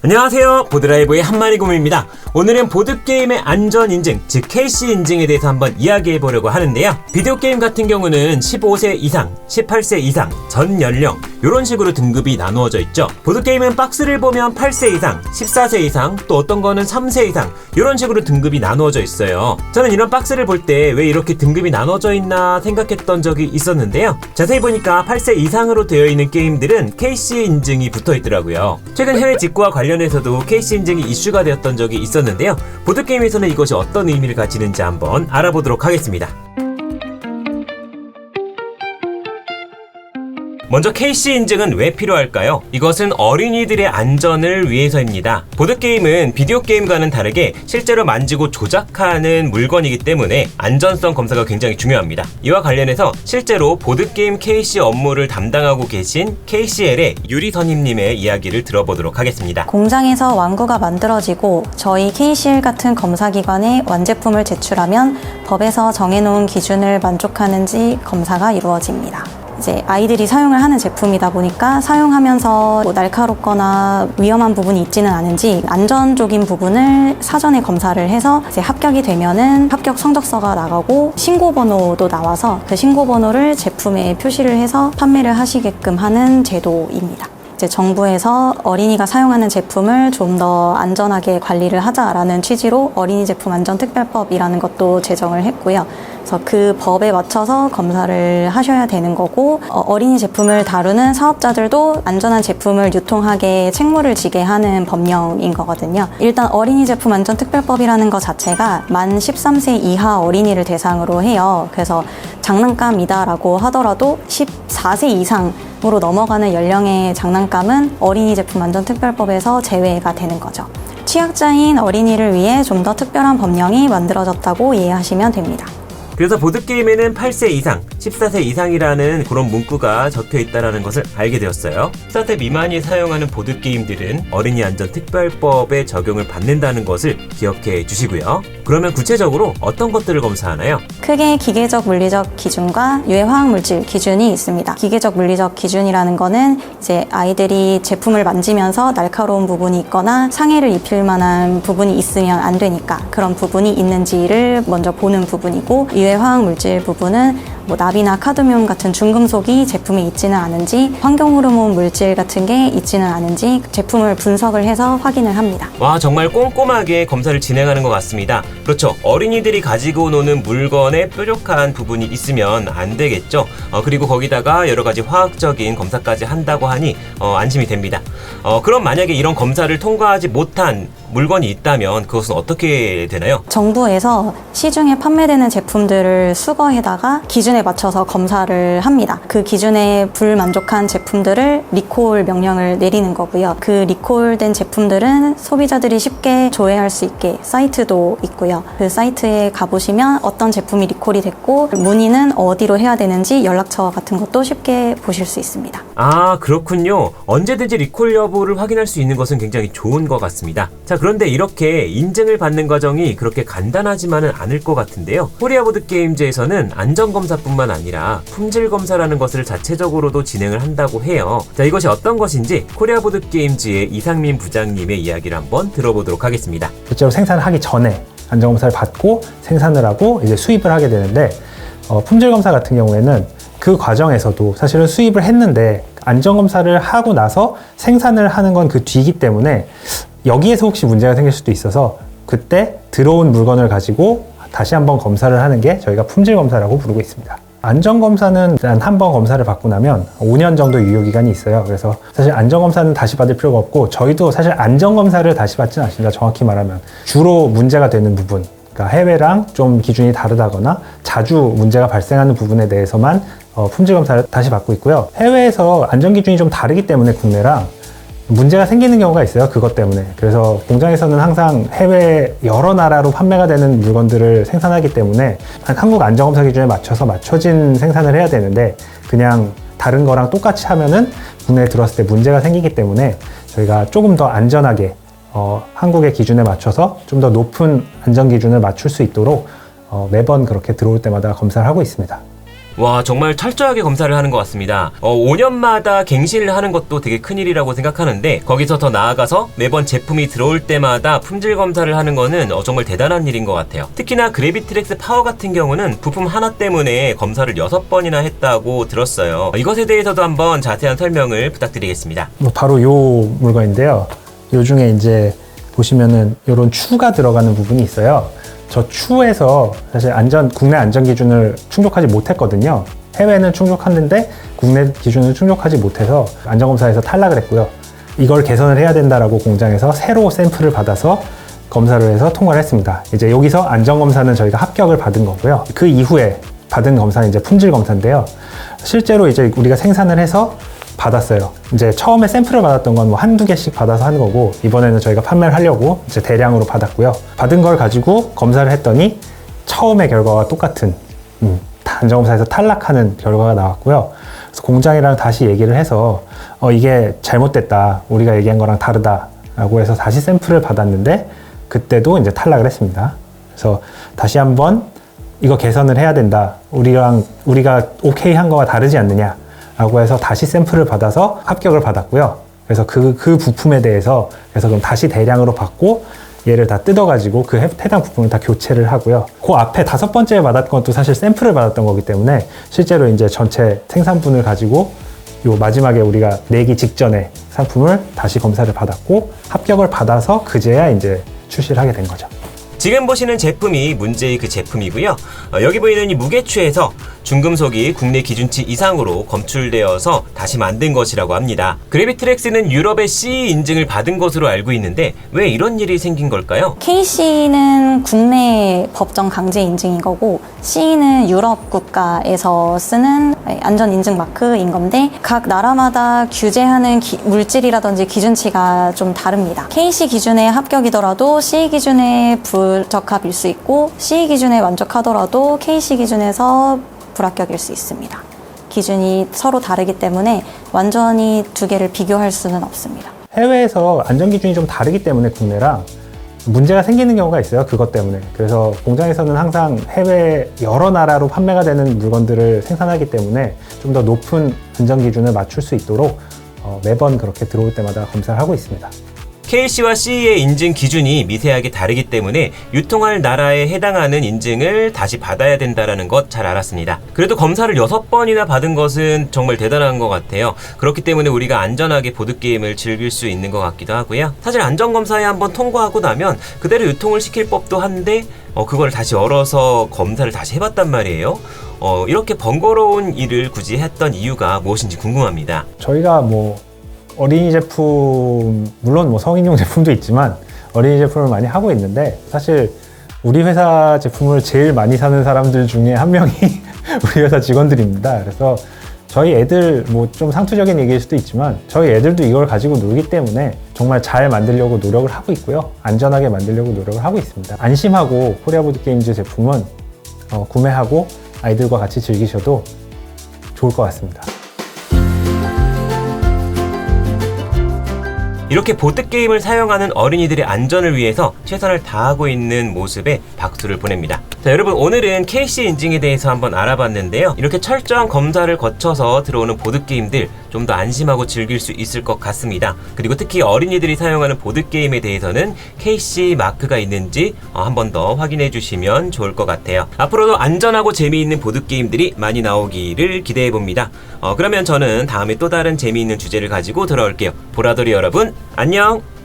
안녕하세요. 보드라이브의 한마리곰입니다. 오늘은 보드게임의 안전 인증, 즉 KC 인증에 대해서 한번 이야기해 보려고 하는데요. 비디오 게임 같은 경우는 15세 이상, 18세 이상, 전 연령 이런 식으로 등급이 나누어져 있죠. 보드게임은 박스를 보면 8세 이상, 14세 이상, 또 어떤 거는 3세 이상 이런 식으로 등급이 나누어져 있어요. 저는 이런 박스를 볼 때 왜 이렇게 등급이 나눠져 있나 생각했던 적이 있었는데요. 자세히 보니까 8세 이상으로 되어 있는 게임들은 KC 인증이 붙어 있더라고요. 최근 해외 직구와 관련 해서도 KC 인증이 이슈가 되었던 적이 있었는데요. 보드게임에서는 이것이 어떤 의미를 가지는지 한번 알아보도록 하겠습니다. 먼저 KC 인증은 왜 필요할까요? 이것은 어린이들의 안전을 위해서입니다. 보드게임은 비디오 게임과는 다르게 실제로 만지고 조작하는 물건이기 때문에 안전성 검사가 굉장히 중요합니다. 이와 관련해서 실제로 보드게임 KC 업무를 담당하고 계신 KCL의 유리선임님의 이야기를 들어보도록 하겠습니다. 공장에서 완구가 만들어지고 저희 KCL 같은 검사기관에 완제품을 제출하면 법에서 정해놓은 기준을 만족하는지 검사가 이루어집니다. 이제 아이들이 사용을 하는 제품이다 보니까 사용하면서 뭐 날카롭거나 위험한 부분이 있지는 않은지 안전적인 부분을 사전에 검사를 해서 이제 합격이 되면은 합격 성적서가 나가고 신고 번호도 나와서 그 신고 번호를 제품에 표시를 해서 판매를 하시게끔 하는 제도입니다. 이제 정부에서 어린이가 사용하는 제품을 좀 더 안전하게 관리를 하자라는 취지로 어린이 제품 안전 특별법이라는 것도 제정을 했고요. 그래서 그 법에 맞춰서 검사를 하셔야 되는 거고 어, 린이 제품을 다루는 사업자들도 안전한 제품을 유통하게 책무를 지게 하는 법령인 거거든요. 일단 어린이 제품 안전 특별법이라는 것 자체가 만 13세 이하 어린이를 대상으로 해요. 그래서 장난감이다라고 하더라도 14세 이상 으로 넘어가는 연령의 장난감은 어린이 제품 안전 특별법에서 제외가 되는 거죠. 취약자인 어린이를 위해 좀 더 특별한 법령이 만들어졌다고 이해하시면 됩니다. 그래서 보드게임에는 8세 이상, 14세 이상이라는 그런 문구가 적혀 있다는 것을 알게 되었어요. 14세 미만이 사용하는 보드 게임들은 어린이 안전 특별법에 적용을 받는다는 것을 기억해 주시고요. 그러면 구체적으로 어떤 것들을 검사하나요? 크게 기계적 물리적 기준과 유해 화학 물질 기준이 있습니다. 기계적 물리적 기준이라는 거는 이제 아이들이 제품을 만지면서 날카로운 부분이 있거나 상해를 입힐 만한 부분이 있으면 안 되니까 그런 부분이 있는지를 먼저 보는 부분이고 유해 화학 물질 부분은 뭐 납이나 카드뮴 같은 중금속이 제품에 있지는 않은지 환경 호르몬 물질 같은 게 있지는 않은지 제품을 분석을 해서 확인을 합니다. 와 정말 꼼꼼하게 검사를 진행하는 것 같습니다. 그렇죠. 어린이들이 가지고 노는 물건에 뾰족한 부분이 있으면 안 되겠죠. 어, 그리고 거기다가 여러 가지 화학적인 검사까지 한다고 하니 어, 안심이 됩니다. 어, 그럼 만약에 이런 검사를 통과하지 못한 물건이 있다면 그것은 어떻게 되나요? 정부에서 시중에 판매되는 제품들을 수거해다가 기준에 맞춰서 검사를 합니다. 그 기준에 불만족한 제품들을 리콜 명령을 내리는 거고요. 그 리콜된 제품들은 소비자들이 쉽게 조회할 수 있게 사이트도 있고요. 그 사이트에 가보시면 어떤 제품이 리콜이 됐고 문의는 어디로 해야 되는지 연락처 같은 것도 쉽게 보실 수 있습니다. 아 그렇군요. 언제든지 리콜 여부를 확인할 수 있는 것은 굉장히 좋은 것 같습니다. 자 그런데 이렇게 인증을 받는 과정이 그렇게 간단하지만은 않을 것 같은데요. 코리아 보드 게임즈에서는 안전검사뿐만 아니라 품질검사라는 것을 자체적으로도 진행을 한다고 해요. 자 이것이 어떤 것인지 코리아 보드 게임즈의 이상민 부장님의 이야기를 한번 들어보도록 하겠습니다. 실제로 생산을 하기 전에 안전검사를 받고 생산을 하고 이제 수입을 하게 되는데 어, 품질검사 같은 경우에는 그 과정에서도 사실은 수입을 했는데 안전검사를 하고 나서 생산을 하는 건 그 뒤이기 때문에 여기에서 혹시 문제가 생길 수도 있어서 그때 들어온 물건을 가지고 다시 한번 검사를 하는 게 저희가 품질 검사라고 부르고 있습니다. 안전검사는 일단 한 번 검사를 받고 나면 5년 정도 유효기간이 있어요. 그래서 사실 안전검사는 다시 받을 필요가 없고 저희도 사실 안전검사를 다시 받지는 않습니다. 정확히 말하면. 주로 문제가 되는 부분, 그러니까 해외랑 좀 기준이 다르다거나 자주 문제가 발생하는 부분에 대해서만 어, 품질 검사를 다시 받고 있고요. 해외에서 안전 기준이 좀 다르기 때문에 국내랑 문제가 생기는 경우가 있어요. 그것 때문에. 그래서 공장에서는 항상 해외 여러 나라로 판매가 되는 물건들을 생산하기 때문에 한국 안전검사 기준에 맞춰서 맞춰진 생산을 해야 되는데 그냥 다른 거랑 똑같이 하면은 국내에 들어왔을 때 문제가 생기기 때문에 저희가 조금 더 안전하게 어, 한국의 기준에 맞춰서 좀 더 높은 안전 기준을 맞출 수 있도록 어, 매번 그렇게 들어올 때마다 검사를 하고 있습니다. 와 정말 철저하게 검사를 하는 것 같습니다. 어, 5년마다 갱신을 하는 것도 되게 큰일이라고 생각하는데 거기서 더 나아가서 매번 제품이 들어올 때마다 품질 검사를 하는 거는 어, 정말 대단한 일인 것 같아요. 특히나 그래비트렉스 파워 같은 경우는 부품 하나 때문에 검사를 6번이나 했다고 들었어요. 어, 이것에 대해서도 한번 자세한 설명을 부탁드리겠습니다. 뭐 바로 요 물건인데요. 요 중에 이제 보시면은 요런 추가 들어가는 부분이 있어요. 저 추에서 사실 안전 국내 안전 기준을 충족하지 못했거든요. 해외는 충족했는데 국내 기준을 충족하지 못해서 안전검사에서 탈락을 했고요. 이걸 개선을 해야 된다라고 공장에서 새로 샘플을 받아서 검사를 해서 통과를 했습니다. 이제 여기서 안전검사는 저희가 합격을 받은 거고요. 그 이후에 받은 검사는 이제 품질 검사인데요. 실제로 이제 우리가 생산을 해서 받았어요. 이제 처음에 샘플을 받았던 건 뭐 한두 개씩 받아서 하는 거고, 이번에는 저희가 판매를 하려고 이제 대량으로 받았고요. 받은 걸 가지고 검사를 했더니 처음의 결과와 똑같은, 음, 안전검사에서 탈락하는 결과가 나왔고요. 그래서 공장이랑 다시 얘기를 해서, 어, 이게 잘못됐다. 우리가 얘기한 거랑 다르다. 라고 해서 다시 샘플을 받았는데, 그때도 이제 탈락을 했습니다. 그래서 다시 한번 이거 개선을 해야 된다. 우리랑, 우리가 오케이 한 거와 다르지 않느냐. 라고 해서 다시 샘플을 받아서 합격을 받았고요. 그래서 그, 그 부품에 대해서 그래서 그럼 다시 대량으로 받고 얘를 다 뜯어가지고 그 해- 해당 부품을 다 교체를 하고요. 그 앞에 다섯 번째 받았던 것도 사실 샘플을 받았던 거기 때문에 실제로 이제 전체 생산분을 가지고 요 마지막에 우리가 내기 직전에 상품을 다시 검사를 받았고 합격을 받아서 그제야 이제 출시를 하게 된 거죠. 지금 보시는 제품이 문제의 그 제품이고요. 어, 여기 보이는 이 무게추에서 중금속이 국내 기준치 이상으로 검출되어서 다시 만든 것이라고 합니다. 그래비트렉스는 유럽의 CE 인증을 받은 것으로 알고 있는데 왜 이런 일이 생긴 걸까요? KC는 국내 법정 강제 인증인 거고 C는 유럽 국가에서 쓰는 안전 인증 마크인 건데 각 나라마다 규제하는 기- 물질이라든지 기준치가 좀 다릅니다. KC 기준에 합격이더라도 CE 기준에 불적합일 수 있고 CE 기준에 만족하더라도 KC 기준에서 불합격일 수 있습니다. 기준이 서로 다르기 때문에 완전히 두 개를 비교할 수는 없습니다. 해외에서 안전 기준이 좀 다르기 때문에 국내랑 문제가 생기는 경우가 있어요. 그것 때문에. 그래서 공장에서는 항상 해외 여러 나라로 판매가 되는 물건들을 생산하기 때문에 좀 더 높은 안전 기준을 맞출 수 있도록 어, 매번 그렇게 들어올 때마다 검사를 하고 있습니다. KC와 CE의 인증 기준이 미세하게 다르기 때문에 유통할 나라에 해당하는 인증을 다시 받아야 된다는 것 잘 알았습니다. 그래도 검사를 6번이나 받은 것은 정말 대단한 것 같아요. 그렇기 때문에 우리가 안전하게 보드게임을 즐길 수 있는 것 같기도 하고요. 사실 안전검사에 한번 통과하고 나면 그대로 유통을 시킬 법도 한데 어, 그걸 다시 열어서 검사를 다시 해봤단 말이에요. 어, 이렇게 번거로운 일을 굳이 했던 이유가 무엇인지 궁금합니다. 저희가 뭐 어린이 제품 물론 뭐 성인용 제품도 있지만 어린이 제품을 많이 하고 있는데 사실 우리 회사 제품을 제일 많이 사는 사람들 중에 한 명이 우리 회사 직원들입니다. 그래서 저희 애들 뭐 좀 상투적인 얘기일 수도 있지만 저희 애들도 이걸 가지고 놀기 때문에 정말 잘 만들려고 노력을 하고 있고요. 안전하게 만들려고 노력을 하고 있습니다. 안심하고 코리아 보드 게임즈 제품은 어, 구매하고 아이들과 같이 즐기셔도 좋을 것 같습니다. 이렇게 보드게임을 사용하는 어린이들의 안전을 위해서 최선을 다하고 있는 모습에 박수를 보냅니다. 자, 여러분, 오늘은 KC 인증에 대해서 한번 알아봤는데요. 이렇게 철저한 검사를 거쳐서 들어오는 보드게임들 좀 더 안심하고 즐길 수 있을 것 같습니다. 그리고 특히 어린이들이 사용하는 보드게임에 대해서는 KC 마크가 있는지 어, 한번 더 확인해 주시면 좋을 것 같아요. 앞으로도 안전하고 재미있는 보드게임들이 많이 나오기를 기대해 봅니다. 어, 그러면 저는 다음에 또 다른 재미있는 주제를 가지고 돌아올게요. 보라돌이 여러분, 안녕!